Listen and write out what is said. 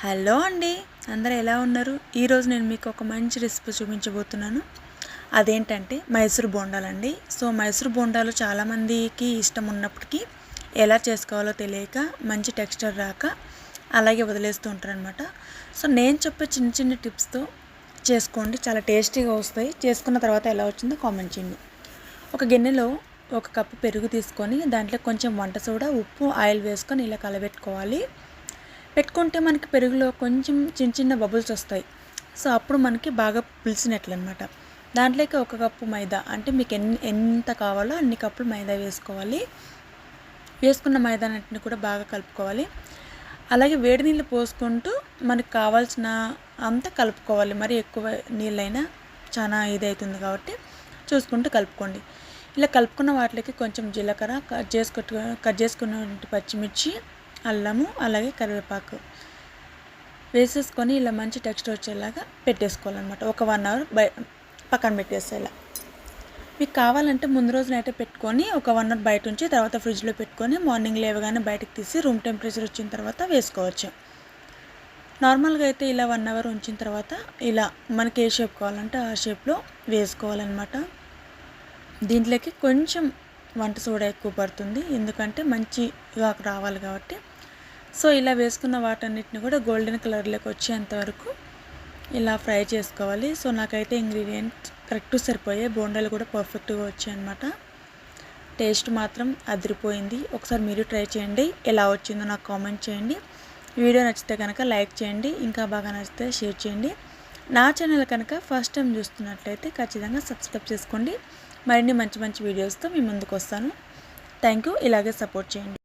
Hello అండి. అందరూ ఎలా ఉన్నారు? ఈరోజు నేను మీకు ఒక మంచి రెసిపీ చూపించబోతున్నాను. అదేంటంటే మైసూర్ బోండాలండి. సో మైసూర్ బోండాలు చాలామందికి ఇష్టం ఉన్నప్పటికీ ఎలా చేసుకోవాలో తెలియక మంచి టెక్స్చర్ రాక అలాగే వదిలేస్తూ ఉంటారనమాట సో నేను చెప్పే చిన్న చిన్న టిప్స్తో చేసుకోండి. చాలా టేస్టీగా వస్తాయి. చేసుకున్న తర్వాత ఎలా వచ్చిందో కామెంట్ చేయండి. ఒక గిన్నెలో ఒక కప్పు పెరుగు తీసుకొని దాంట్లో కొంచెం వంట సోడా ఉప్పు ఆయిల్ వేసుకొని ఇలా కలబెట్టుకోవాలి. పెట్టుకుంటే మనకి పెరుగులో కొంచెం చిన్న చిన్న బబుల్స్ వస్తాయి. సో అప్పుడు మనకి బాగా పులిసినట్లు అనమాట దాంట్లోకి ఒక కప్పు మైదా. అంటే మీకు ఎన్ని ఎంత కావాలో అన్ని కప్పులు మైదా వేసుకోవాలి. వేసుకున్న మైదాన్నింటిని కూడా బాగా కలుపుకోవాలి. అలాగే వేడి నీళ్ళు పోసుకుంటూ మనకు కావాల్సిన అంతా కలుపుకోవాలి. మరి ఎక్కువ నీళ్ళైనా చాలా ఇదవుతుంది కాబట్టి చూసుకుంటూ కలుపుకోండి. ఇలా కలుపుకున్న వాటికి కొంచెం జీలకర్ర కట్ చేసుకొట్టు కట్ చేసుకున్న పచ్చిమిర్చి అల్లము అలాగే కరివేపాకు వేసేసుకొని ఇలా మంచి టెక్స్చర్ వచ్చేలాగా పెట్టేసుకోవాలన్నమాట. ఒక వన్ అవర్ బయ పక్కన పెట్టేసేలా. మీకు కావాలంటే ముందు రోజు నైట్ పెట్టుకొని ఒక వన్ అవర్ బయట ఉంచి తర్వాత ఫ్రిడ్జ్లో పెట్టుకొని మార్నింగ్ లేవగానే బయటకు తీసి రూమ్ టెంపరేచర్ వచ్చిన తర్వాత వేసుకోవచ్చు. నార్మల్గా అయితే ఇలా వన్ అవర్ ఉంచిన తర్వాత ఇలా మనకి ఏ షేప్ కావాలంటే ఆ షేప్లో వేసుకోవాలన్నమాట. దీంట్లోకి కొంచెం వంట సోడా ఎక్కువ పడుతుంది. ఎందుకంటే మంచిగా రావాలి కాబట్టి. సో ఇలా వేసుకున్న వాటన్నిటిని కూడా గోల్డెన్ కలర్లోకి వచ్చేంతవరకు ఇలా ఫ్రై చేసుకోవాలి. సో నాకైతే ఇంగ్రీడియంట్స్ కరెక్ట్ సరిపోయాయి బోండాలు కూడా పర్ఫెక్ట్గా వచ్చాయన్నమాట. టేస్ట్ మాత్రం అదిరిపోయింది. ఒకసారి మీరు ట్రై చేయండి. ఎలా వచ్చిందో నాకు కామెంట్ చేయండి. వీడియో నచ్చితే కనుక లైక్ చేయండి. ఇంకా బాగా నచ్చితే షేర్ చేయండి. నా ఛానల్ కనుక ఫస్ట్ టైం చూస్తున్నట్లయితే ఖచ్చితంగా సబ్స్క్రైబ్ చేసుకోండి. మరిన్ని మంచి మంచి వీడియోస్తో మీ ముందుకు వస్తాను థ్యాంక్ యూ ఇలాగే సపోర్ట్ చేయండి.